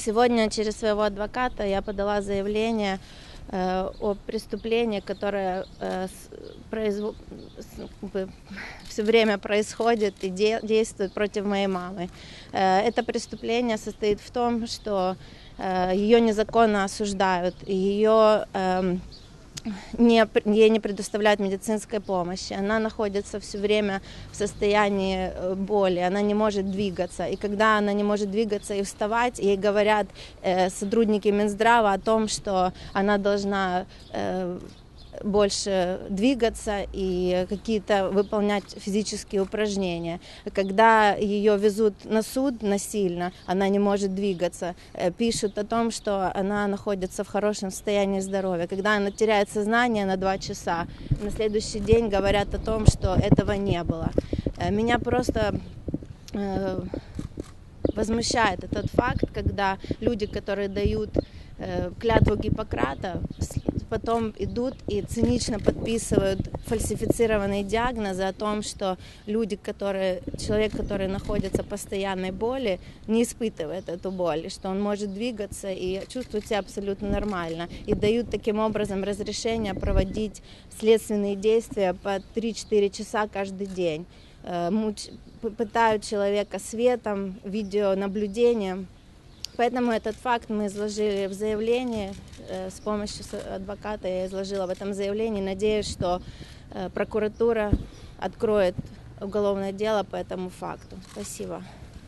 Сегодня через своего адвоката я подала заявление э, о преступлении, которое э, произв... все время происходит и де... действует против моей мамы. Э, это преступление состоит в том, что ее незаконно осуждают, ее не, ей не предоставляют медицинской помощи. Она находится все время в состоянии э, боли, она не может двигаться. И когда она не может двигаться и вставать, ей говорят э, сотрудники Минздрава о том, что она должна э, больше двигаться и какие-то выполнять физические упражнения. Когда ее везут на суд насильно, она не может двигаться, э, пишут о том, что она находится в хорошем состоянии здоровья. Когда она теряет сознание на два часа, на следующий день говорят о том, что этого не было. Э, меня просто э, возмущает этот факт, когда люди, которые дают клятву Гиппократа, потом идут и цинично подписывают фальсифицированные диагнозы о том, что люди, которые, человек, который находится в постоянной боли, не испытывает эту боль, что он может двигаться и чувствовать себя абсолютно нормально. И дают таким образом разрешение проводить следственные действия по 3-4 часа каждый день. Э, пытают человека светом, видеонаблюдением. Поэтому этот факт мы изложили в заявлении э, с помощью адвоката. Я изложила в этом заявлении. Надеюсь, что э, прокуратура откроет уголовное дело по этому факту. Спасибо.